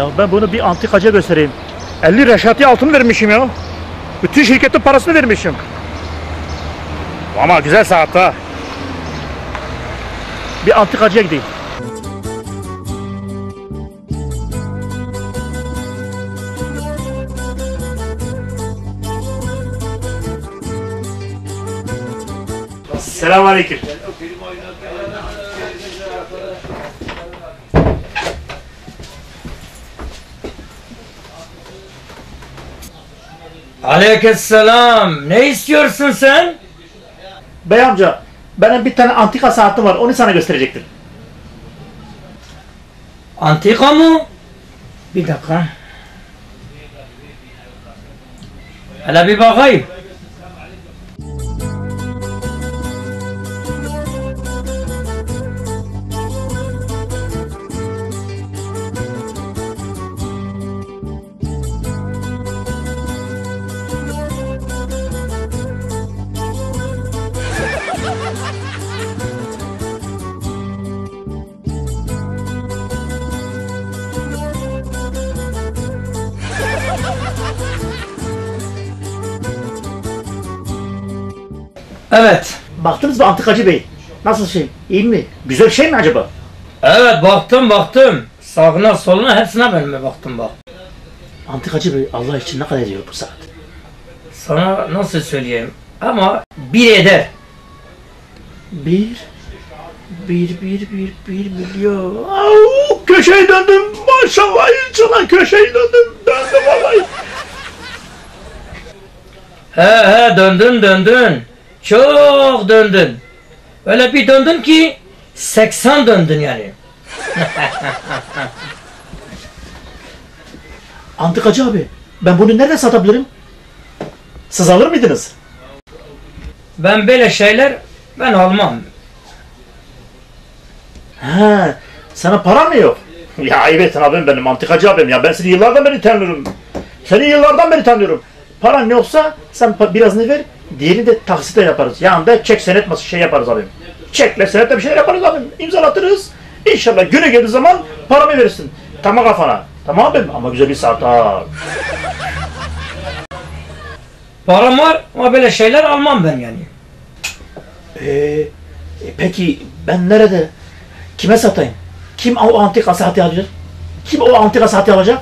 Ya ben bunu bir antikacıya göstereyim. 50 reşati altın vermişim ya. Bütün şirketin parasını vermişim. Ama güzel saat ha. Bir antikacıya gideyim. Selamünaleyküm. Aleykümselam. Ne istiyorsun sen? Bey amca, benim bir tane antika saatim var. Onu sana gösterecektim. Antika mı? Bir dakika. Hele bir bakayım. Evet. Baktınız mı antikacı bey? Nasıl şey? İyi mi? Güzel şey mi acaba? Evet baktım baktım. Sağına soluna hepsine benime baktım bak. Antikacı bey Allah için ne kadar ediyor bu saat? Sana nasıl söyleyeyim? Ama bir eder. Bir, bir, bir, bir, bir milyon. Au, köşeyi döndüm. Maşallah inşallah köşeyi döndüm. Döndüm vallahi. He he döndün döndün. Çok döndün. Öyle bir döndün ki 80 döndün yani. Antikacı abi ben bunu nerede satabilirim? Siz alır mıydınız? Ben böyle şeyler ben almam. He, sana para mı yok? Ya evet abim benim antikacı abim ya ben seni yıllardan beri tanıyorum. Seni yıllardan beri tanıyorum. Paran yoksa sen pa- birazını ver, diğerini de taksitle yaparız. Yanında çek senet masası şey yaparız abim. Çekle senetle bir şey yaparız abim. İmzalatırız. İnşallah günü geldiği zaman paramı verirsin. Tamam kafana. Tamam abim ama güzel bir saat ha. Param var ama böyle şeyler almam ben yani. Ee, e, peki ben nerede? Kime satayım? Kim o antika saati alacak? Kim o antika saati alacak?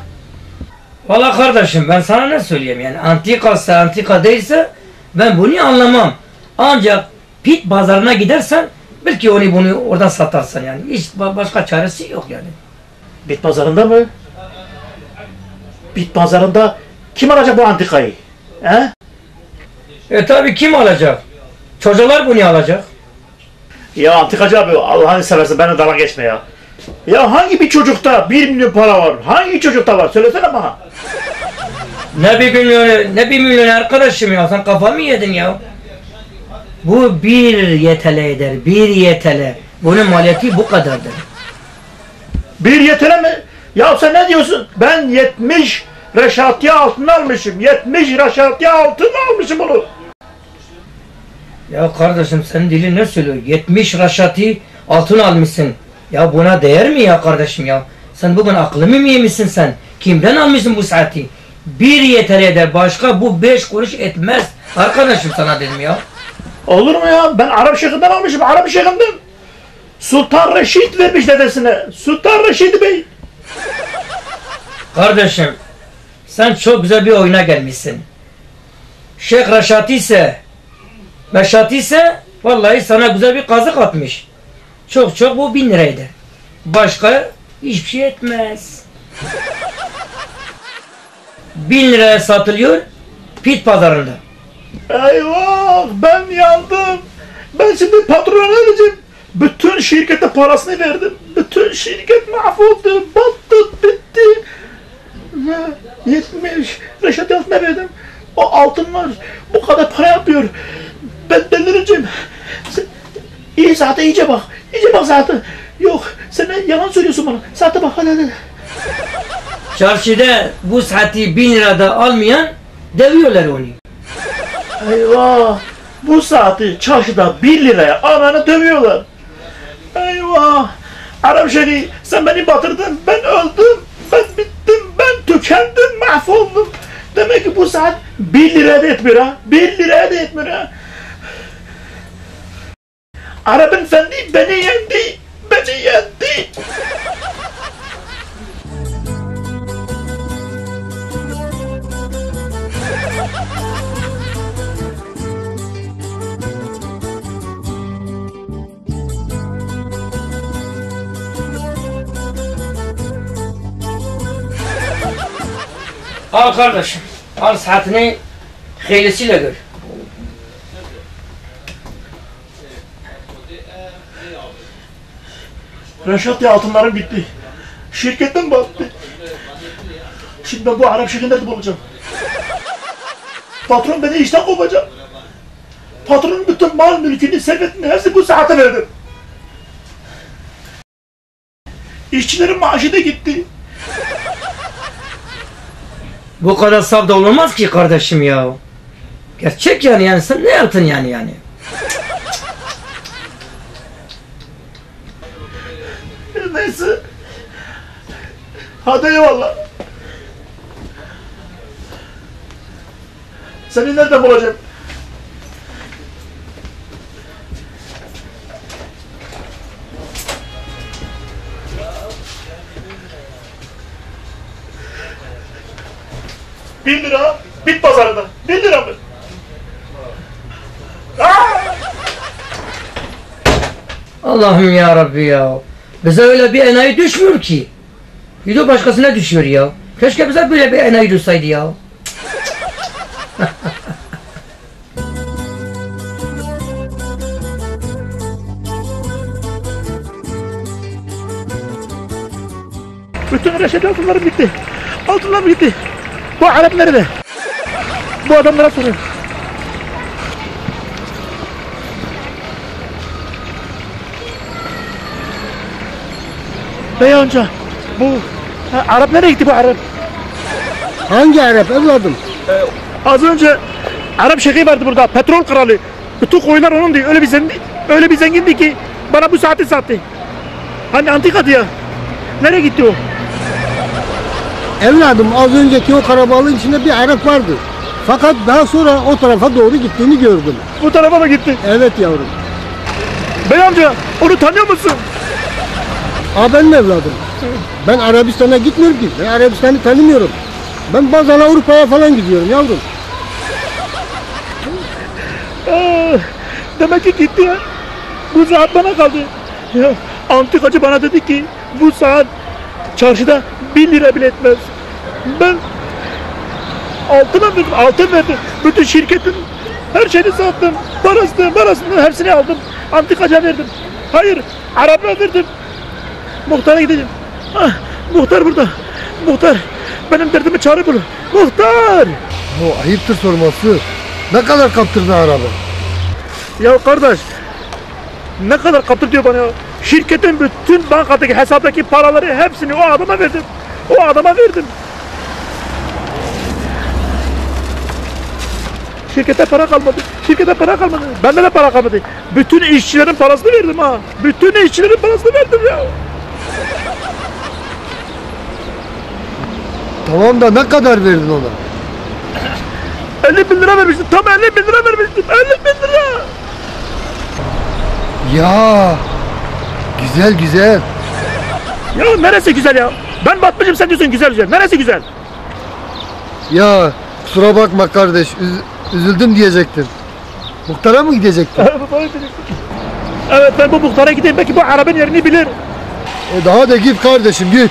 Valla kardeşim ben sana ne söyleyeyim yani antikası antika değilse ben bunu anlamam. Ancak pit pazarına gidersen belki onu bunu oradan satarsan yani hiç ba- başka çaresi yok yani. Bit pazarında mı? Bit pazarında kim alacak bu antikayı? He? E tabi kim alacak? Çocuklar bunu alacak. Ya antikacı abi Allah'ını seversen bana dalga geçme ya. Ya hangi bir çocukta bir milyon para var? Hangi çocukta var? Söylesene bana. Ne bir milyon, ne bir milyon arkadaşım ya sen kafamı mı yedin ya? Bu bir yetele eder, bir yetele. Bunun maliyeti bu kadardır. Bir yetere mi? Ya sen ne diyorsun? Ben 70 reşatiye altın almışım. 70 reşatiye altın almışım bunu. Ya kardeşim senin dilin ne söylüyor? 70 raşati altın almışsın. Ya buna değer mi ya kardeşim ya? Sen bugün aklımı mı yemişsin sen? Kimden almışsın bu saati? Bir yeter eder başka bu beş kuruş etmez. Arkadaşım sana dedim ya. Olur mu ya? Ben Arap Şeyh'inden almışım. Arap Şeyh'inden. Sultan Reşit vermiş dedesine. Sultan Reşit Bey. Kardeşim sen çok güzel bir oyuna gelmişsin. Şeyh Raşati ise Meşati ise vallahi sana güzel bir kazık atmış. Çok çok bu bin liraydı. Başka hiçbir şey etmez. Bin liraya satılıyor pit pazarında. Eyvah ben yandım. Ben şimdi patrona ne diyeceğim? Bütün şirkete parasını verdim. Bütün şirket mahvoldu. Battı, bitti. Ha, 70 Reşat altına verdim. O altınlar bu kadar para yapıyor. Ben delireceğim. İyi saate iyice bak. İyice bak saate. Yok sen yalan söylüyorsun bana. Saate bak hadi hadi. Çarşıda bu saati bin lirada almayan deviyorlar onu. Eyvah! Bu saati çarşıda 1 liraya ananı dövüyorlar. Eyvah! Arap Şeri sen beni batırdın. Ben öldüm. ben bittim, ben tükendim, mahvoldum. Demek ki bu saat 1 lira da etmiyor ha. 1 lira da etmiyor ha. Arap efendi beni yendi, beni yendi. Al kardeşim. Al saatini haylesiyle gör. Reşat ya altınlarım gitti. Şirketten battı. Şimdi ben bu Arap şirketini nerede bulacağım? Patron beni işten kovacak. Patronun bütün mal mülkünü, servetini hepsi bu saate verdim. İşçilerin maaşı da gitti. Bu kadar saf da olmaz ki kardeşim ya. Gerçek yani yani sen ne yaptın yani yani? Neyse. Hadi eyvallah. Seni nereden bulacağım? Bir lira, bit pazarında. Bir lira mı? Allah'ım ya Rabbi ya. Bize öyle bir enayi düşmüyor ki. De başkasına düşüyor ya. Keşke bize böyle bir enayi düşseydi ya. Bütün reşet altınlarım gitti. Altınlarım gitti. Bu Arap nerede? Bu adamlara soruyorum. Bey amca, bu ha, Arap nereye gitti bu Arap? Hangi Arap evladım? Az önce Arap şeyhi vardı burada, petrol kralı. Bütün koyunlar onun diyor. Öyle bir zengin, öyle bir zengindi ki bana bu saati sattı. Hani antikatı ya. Nereye gitti o? Evladım az önceki o karabalığın içinde bir Arap vardı. Fakat daha sonra o tarafa doğru gittiğini gördüm. Bu tarafa mı gitti? Evet yavrum. Bey amca, onu tanıyor musun? Aa benim evladım. Ben Arabistan'a gitmiyorum ki. Ben Arabistan'ı tanımıyorum. Ben bazen Avrupa'ya falan gidiyorum yavrum. Aa, demek ki gitti ya. Bu saat bana kaldı. Ya, antikacı bana dedi ki bu saat çarşıda bir lira bile etmez. Ben altına verdim, altın verdim. Bütün şirketin her şeyini sattım. Parasını, parasını hepsini aldım. Antikacıya verdim. Hayır, Arap'a verdim. Muhtara gideceğim. Ah, muhtar burada. Muhtar, benim derdimi çare bul. Muhtar! Bu ayıptır sorması. Ne kadar kaptırdın araba? Ya kardeş ne kadar kaptır diyor bana ya. Şirketin bütün bankadaki hesaptaki paraları hepsini o adama verdim. O adama verdim. Şirkete para kalmadı. Şirkete para kalmadı. Bende de para kalmadı. Bütün işçilerin parasını verdim ha. Bütün işçilerin parasını verdim ya. Tamam da ne kadar verdin ona? 50 bin lira vermiştim. Tam 50 bin lira vermiştim. 50 bin lira. Ya güzel güzel. Ya neresi güzel ya? Ben batmışım sen diyorsun güzel güzel. Neresi güzel? Ya kusura bakma kardeş üz- üzüldüm diyecektin. Muhtara mı gidecektin? Evet ben bu muhtara gideyim belki bu Arap'ın yerini bilir. E daha da git kardeşim git.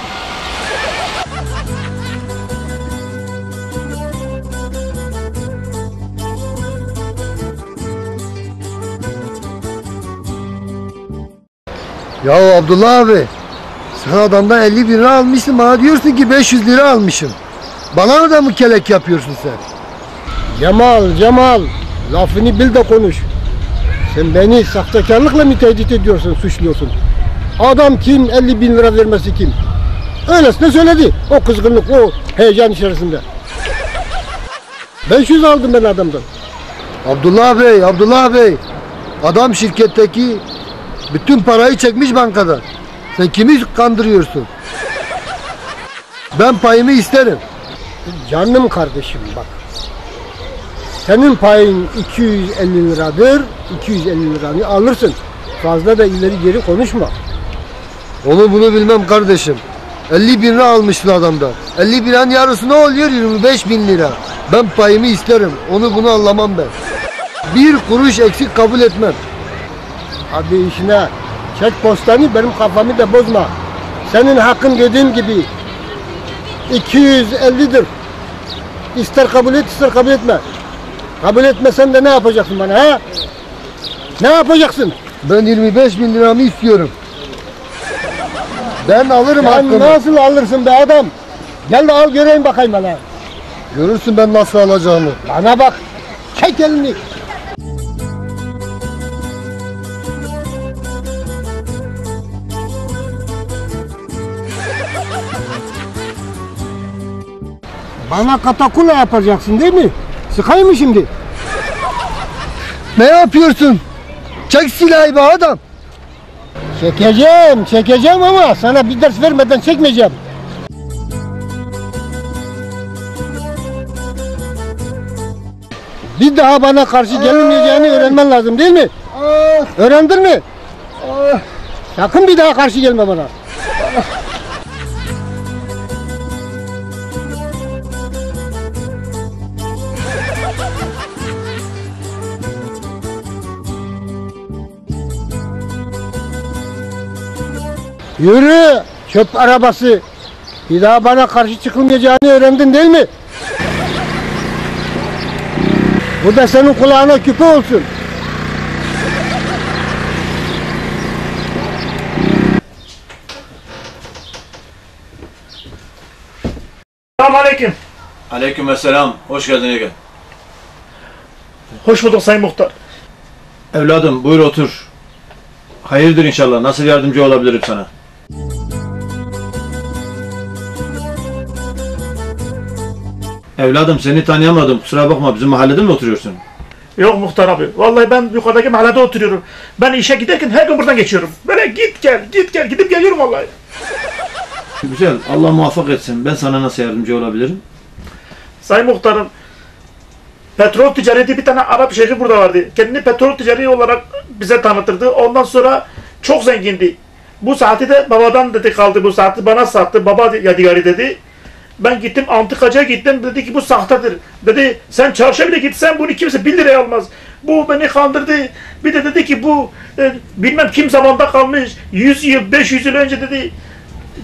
Ya Abdullah abi sen adamdan 50 bin lira almışsın bana diyorsun ki 500 lira almışım. Bana da mı kelek yapıyorsun sen? Cemal Cemal lafını bil de konuş. Sen beni sahtekarlıkla mı tehdit ediyorsun, suçluyorsun? Adam kim, 50 bin lira vermesi kim? Öylesine söyledi. O kızgınlık, o heyecan içerisinde. 500 aldım ben adamdan. Abdullah Bey, Abdullah Bey. Adam şirketteki bütün parayı çekmiş bankadan. Sen kimi kandırıyorsun? Ben payımı isterim. Canım kardeşim bak. Senin payın 250 liradır. 250 liranı alırsın. Fazla da ileri geri konuşma. Onu bunu bilmem kardeşim. 50 bin lira almışsın adamdan. 50 bin liranın yarısı ne oluyor? 25 bin lira. Ben payımı isterim. Onu bunu anlamam ben. Bir kuruş eksik kabul etmem. Hadi işine. Çek postanı benim kafamı da bozma. Senin hakkın dediğim gibi 250'dir. İster kabul et ister kabul etme. Kabul etmesen de ne yapacaksın bana ha? Ne yapacaksın? Ben 25 bin liramı istiyorum. Ben alırım Sen hakkımı. nasıl alırsın be adam? Gel de al göreyim bakayım bana. Görürsün ben nasıl alacağımı. Bana bak. Çek elini. Bana katakula yapacaksın değil mi? Sıkayım mı şimdi? Ne yapıyorsun? Çek silahı be adam. Çekeceğim, çekeceğim ama sana bir ders vermeden çekmeyeceğim. Bir daha bana karşı gelmeyeceğini öğrenmen lazım değil mi? Öğrendin mi? Sakın bir daha karşı gelme bana. Yürü çöp arabası. Bir daha bana karşı çıkılmayacağını öğrendin değil mi? Bu da senin kulağına küpe olsun. Selamun aleyküm. Aleykümselam. Hoş geldin Ege. Hoş bulduk Sayın Muhtar. Evladım buyur otur. Hayırdır inşallah. Nasıl yardımcı olabilirim sana? Evladım seni tanıyamadım. Kusura bakma bizim mahallede mi oturuyorsun? Yok Muhtar abi. Vallahi ben yukarıdaki mahallede oturuyorum. Ben işe giderken her gün buradan geçiyorum. Böyle git gel, git gel, gidip geliyorum vallahi. Güzel. Allah muvaffak etsin. Ben sana nasıl yardımcı olabilirim? Sayın Muhtarım, petrol ticareti bir tane Arap şeyhi burada vardı. Kendini petrol ticari olarak bize tanıtırdı. Ondan sonra çok zengindi. Bu saati de babadan dedi kaldı bu saati bana sattı. Baba yadigarı dedi. Ben gittim antikacıya gittim dedi ki bu sahtedir. Dedi sen çarşıya bile gitsen bunu kimse 1 liraya almaz. Bu beni kandırdı. Bir de dedi ki bu e, bilmem kim zamanda kalmış 100 yıl 500 yıl önce dedi.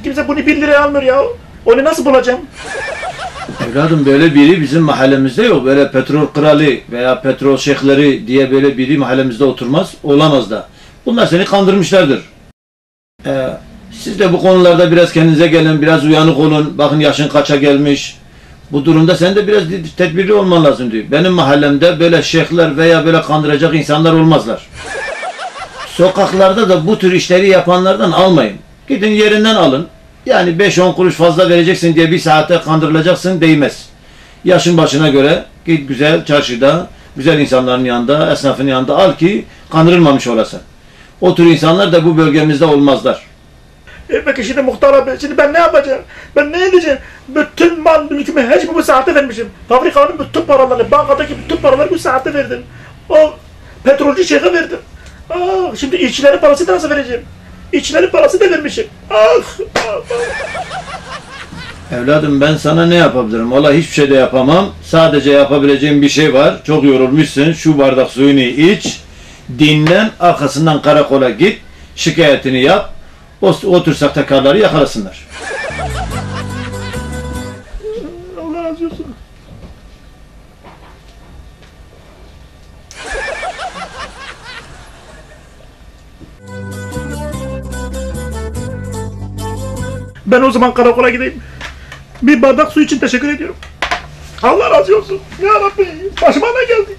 Kimse bunu 1 liraya almıyor ya. Onu nasıl bulacağım? Evladım böyle biri bizim mahallemizde yok. Böyle petrol kralı veya petrol şeyhleri diye böyle biri mahallemizde oturmaz. Olamaz da. Bunlar seni kandırmışlardır. Ee, siz de bu konularda biraz kendinize gelin, biraz uyanık olun. Bakın yaşın kaça gelmiş. Bu durumda sen de biraz tedbirli olman lazım diyor. Benim mahallemde böyle şeyhler veya böyle kandıracak insanlar olmazlar. Sokaklarda da bu tür işleri yapanlardan almayın. Gidin yerinden alın. Yani 5-10 kuruş fazla vereceksin diye bir saate kandırılacaksın değmez. Yaşın başına göre git güzel çarşıda, güzel insanların yanında, esnafın yanında al ki kandırılmamış olasın. O tür insanlar da bu bölgemizde olmazlar. Peki şimdi muhtar abi, şimdi ben ne yapacağım? Ben ne edeceğim? Bütün mal mülkümü şeyi bu saate vermişim. Fabrikanın bütün paralarını, bankadaki bütün paraları bu saate verdim. O petrolcü şeyhe verdim. Ah, şimdi işçilerin parası da nasıl vereceğim? İşçilerin parası da vermişim. Ah, ah, ah. Evladım ben sana ne yapabilirim? Valla hiçbir şey de yapamam. Sadece yapabileceğim bir şey var. Çok yorulmuşsun. Şu bardak suyunu iç. Dinlen. Arkasından karakola git. Şikayetini yap. O, o tür sahtekarları yakalasınlar. Allah razı olsun. Ben o zaman karakola gideyim. Bir bardak su için teşekkür ediyorum. Allah razı olsun. Ya Rabbi başıma ne geldi?